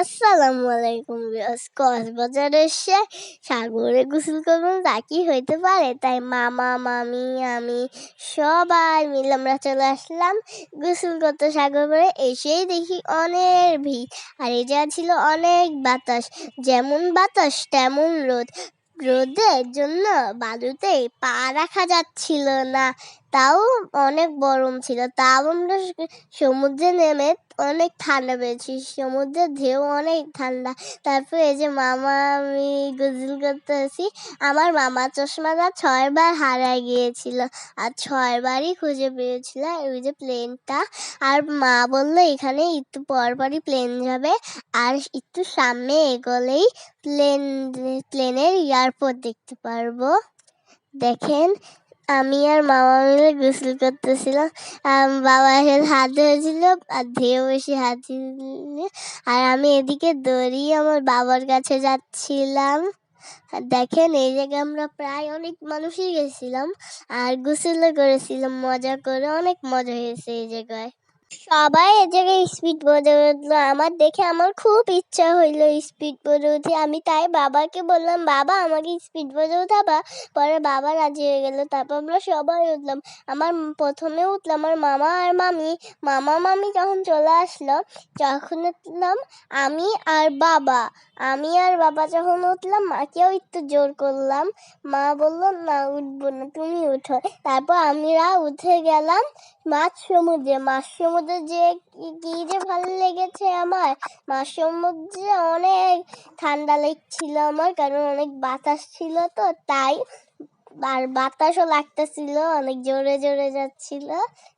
আসসালামু আলাইকুম বিয়াস কক্সবাজারে এসে সাগরে গোসল করব তা কি হইতে পারে? তাই মামা, মামি, আমি সবাই মিলে আমরা চলে আসলাম গোসল করতে সাগর পাড়ে এসেই দেখি অনেক ভিড়। আর এই যা ছিল অনেক বাতাস। যেমন বাতাস, তেমন রোদ। রোদের জন্য বালুতে পা রাখা যাচ্ছিল না। তাও অনেক গরম ছিল। তাও আমরা সমুদ্রে নেমে অনেক ঠান্ডা পেয়েছি। সমুদ্রের ঢেউ অনেক ঠান্ডা। তারপর এই যে মামা, আমি গোসল করতে আসি আমার মামা চশমাটা ছয়বার হারায় গিয়েছিল আর ছয়বারই খুঁজে পেয়েছিল ওই যে প্লেনটা। আর মা বলল, এখানে একটু পরপরই প্লেন যাবে আর একটু সামনে এগোলেই প্লেন, প্লেনের এয়ারপোর্ট দেখতে পারব। দেখেন আমি আর মামা মিলে গোসল করতেছিলাম। বাবা হাত ধরেছিল আর ধেয়ে বসে হাত। আর আমি এদিকে দড়িয়ে আমার বাবার কাছে যাচ্ছিলাম। দেখেন, এই জায়গায় আমরা প্রায় অনেক মানুষই গেছিলাম। আর গোসলও করেছিলাম, মজা করে, অনেক মজা হয়েছে এই জায়গায়। সবাই এ জায়গায় স্পিড বোর্ডে উঠল। আমার দেখে আমার খুব ইচ্ছা হইল স্পিড বোর্ডে উঠে। আমি তাই বাবাকে বললাম, বাবা, আমাকে স্পিড বোর্ডে উঠাবা। পরে বাবা রাজি হয়ে গেল। তারপর আমরা সবাই উঠলাম। আমার প্রথমে উঠলাম আমার মামা আর মামি। মামা, মামি যখন চলে আসলো তখন উঠলাম আমি আর বাবা। আমি আর বাবা যখন উঠলাম, মাকেও একটু জোর করলাম। মা বলল, না, উঠবো না, তুমি উঠো। তারপর আমরা উঠে গেলাম মাছ সমুদ্রে। মাছ সমুদ্রে যে কি- যে ভালো লেগেছে আমার মাছ সমুদ্রে অনেক ঠান্ডা লাগছিল আমার, কারণ অনেক বাতাস ছিল তো, তাই আর বাতাসও লাগতেছিল, অনেক জোরে জোরে যাচ্ছিল।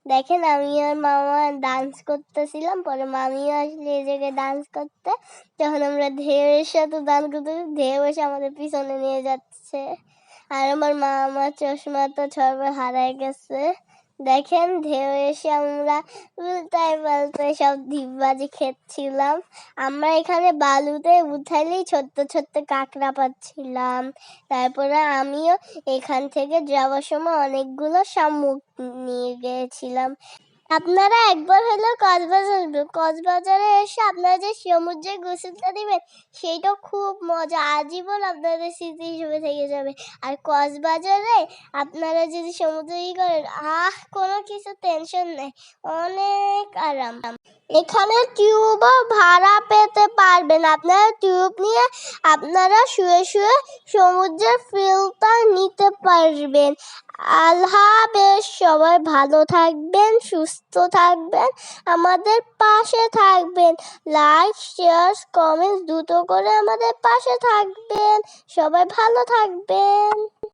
দেখেন আমি আর মামা ডান্স করতেছিলাম, পরে মামিও আসলে এই জায়গায় ডান্স করতে, তখন আমরা ঢেউয়ের সাথে ডান্স করতে ঢেউ এসে আমাদের পিছনে নিয়ে যাচ্ছে। আর আমার মা আমার চশমা তো ছয়বার হারায় গেছে। দেখেন, ঢেউ এসে আমরা উল্টায় পাল্টায় সব ডিগবাজি খেতছিলাম আমরা এখানে বালুতে উঠালেই ছোট্ট ছোট্ট কাঁকড়া পাচ্ছিলাম। তারপরে আমিও এখান থেকে যাওয়ার সময় অনেকগুলো শামুক নিয়ে গিয়েছিলাম আপনারা একবার হলো কক্সবাজার আসবেন। কক্সবাজারে এসে আপনারা যে সমুদ্রে গোসলটা দিবেন, সেইটা খুব মজা। আজীবন আপনাদের স্মৃতি হিসেবে থেকে যাবে। আর কক্সবাজারে আপনারা যদি সমুদ্রে ই করেন, আহ, কোনো কিছু টেনশন নেই। অনেক আরাম। এখানে টিউবও ভাড়া পেতে পারবেন। আপনারা টিউব নিয়ে আপনারা শুয়ে শুয়ে সমুদ্রের ফিলটা নিতে পারবেন। আল্লাহ বেশ সবাই ভালো থাকবেন, সুস্থ থাকবেন, আমাদের পাশে থাকবেন। লাইক, শেয়ার, কমেন্টস দুটো করে আমাদের পাশে থাকবেন। সবাই ভালো থাকবেন।